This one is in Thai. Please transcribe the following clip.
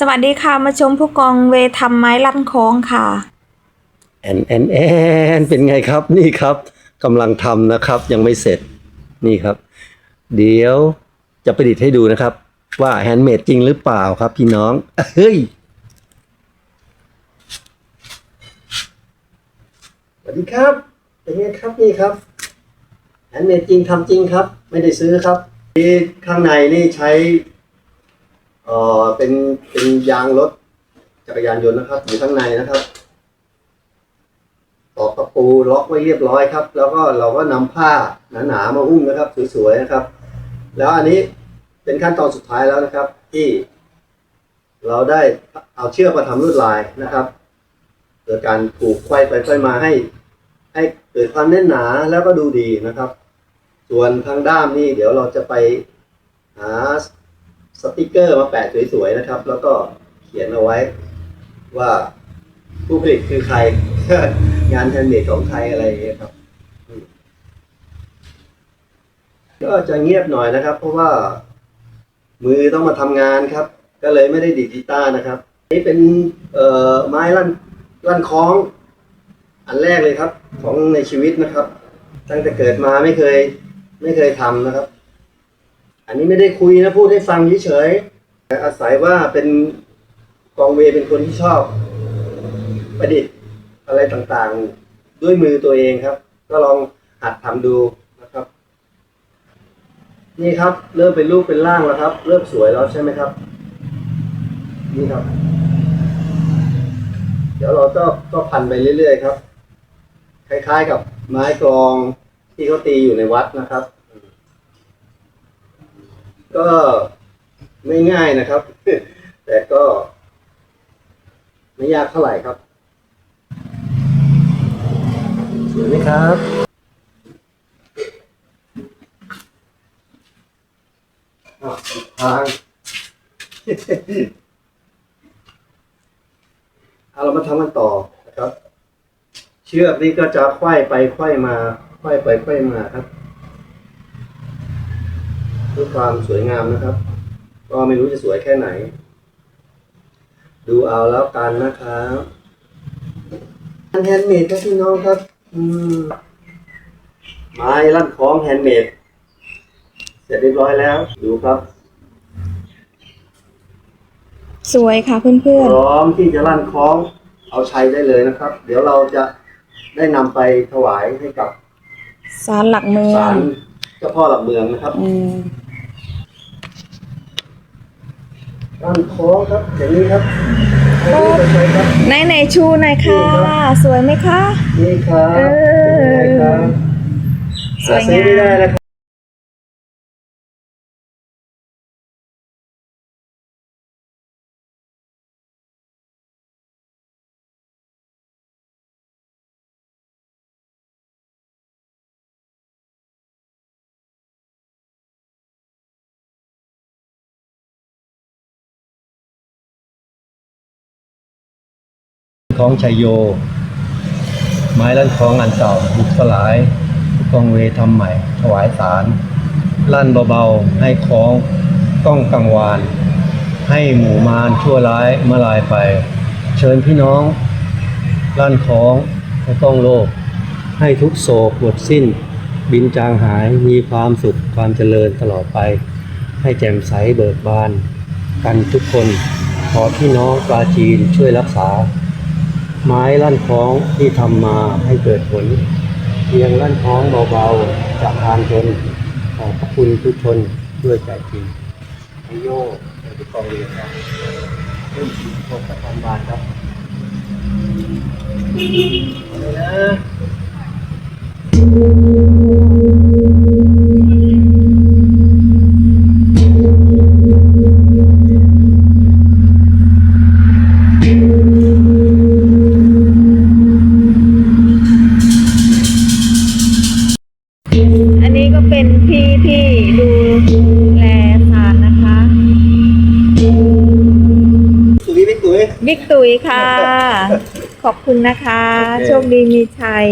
สวัสดีค่ะ มาชมผู้กองเวทำไม้ลั่นโค้งค่ะ แอนแอนแอนเป็นไงครับ นี่ครับกำลังทำนะครับ ยังไม่เสร็จนี่ครับ เดี๋ยวจะประดิษฐ์ให้ดูนะครับ ว่าแฮนด์เมดจริงหรือเปล่าครับ พี่น้องเฮ้ยสวัสดีครับ เป็นไงครับนี่ครับแฮนด์เมดจริงทำจริงครับ ไม่ได้ซื้อครับที่ข้างในนี่ใช้ เอ่อเป็นเป็นยางรถจักรยานยนต์นะครับอยู่ข้างในนะครับตอกตะปูล็อกไว้เรียบร้อยครับ แล้วก็เราก็นำผ้าหนาๆมาหุ้มนะครับ สวยๆนะครับ แล้วอันนี้เป็นขั้นตอนสุดท้ายแล้วนะครับ ที่ เราได้เอาเชือกมาทำลวดลายนะครับโดยการผูกไขว้ไปไขว้มาให้ ให้เกิดความแน่นหนาแล้วก็ดูดีนะครับ ส่วนทางด้ามนี่เดี๋ยวเราจะไปหา สติกเกอร์มาแปะสวยๆนะครับ แล้วก็เขียนเอาไว้ว่าผู้ผลิตคือใคร งานแฮนด์เมดของใครอะไรอย่างเงี้ยครับ ก็จะเงียบหน่อยนะครับ เพราะว่า มือต้องมาทำงานครับ ก็เลยไม่ได้ดีดกีตาร์นะครับ นี่เป็นเอ่อไม้ลั่นลั่นคล้อง อันแรกเลยครับ ของในชีวิตนะครับ ตั้งแต่เกิดมาไม่เคย ไม่เคยทำนะครับ อันนี้ไม่ได้คุยนะพูดให้ฟังเฉยๆแต่อาศัยว่าเป็นกองเวเป็นคนที่ชอบ ประดิษฐ์อะไรต่างๆ ด้วยมือตัวเองครับ ก็ลองหัดทำดูนะครับ นี่ครับ เริ่มเป็นรูปเป็นร่างแล้วครับ เริ่มสวยแล้วใช่ไหมครับ นี่ครับ เดี๋ยวเราก็ก็พันไปเรื่อยๆครับ คล้ายๆกับไม้กลองที่เขาตีอยู่ในวัดนะครับ ก็ไม่ง่ายนะครับ แต่ก็ ไม่ยากเท่าไหร่ครับสวยไหมครับ อะอีกทาง เอาเรามาทำกันต่อนะครับ เชือกนี่ก็จะไขว้ไปไขว้มาไขว้ไปไขว้มาครับ พื่อความสวยงามนะครับ ก็ไม่รู้จะสวยแค่ไหน ดูเอาแล้วกันนะครับงานแฮนด์เมดครับพี่น้องครับ อืมไม้ลั่นคล้องแฮนด์เมดเสร็จเรียบร้อยแล้ว ดูครับสวยค่ะเพื่อนพร้อมที่จะลั่นคล้องเอาชัยได้เลยนะครับ เดี๋ยวเราจะได้นำไปถวายให้กับๆสารหลักเมือศางลเจ้าพ่อหลักเมืองนะครับ อืม ลั่นคล้องครับอย่างนี้ครับให้ดูไปๆครับในในชูหน่อยค่ะ สวยไหมคะ นี่ครับเออเป็นไงครับสวยหาซื้องาม ครับของชัยโย ไม้ลั่นคล้องอันเก่าบุกสลายกองเวทำใหม่ ถวายสาร ลั่นเบาๆ ให้คล้องต้องกังวาน ให้หมู่มารชั่วร้ายมาลายไป เชิญพี่น้อง ลั่นคล้องต้องโลภให้ทุกโศกหมดสิ้น บินจางหายมีความสุขความเจริญตลอดไป ให้แจ่มใสเบิกบาน กันทุกคนขอพี่น้องปลาจีนช่วยรักษา ไม้ลั่นคล้องที่ทำมาให้เกิดผล เพียงลั่นคล้องเบาๆจากทานชนขอบพระคุณทุกชนด้วยใจจริงไอโยในทุกกองเรียนครับเริ่มสี่หกพันบาทครับเลยนะ บิ๊กตุ๋ยค่ะ ขอบคุณนะคะ โอเค โชคดีมีชัย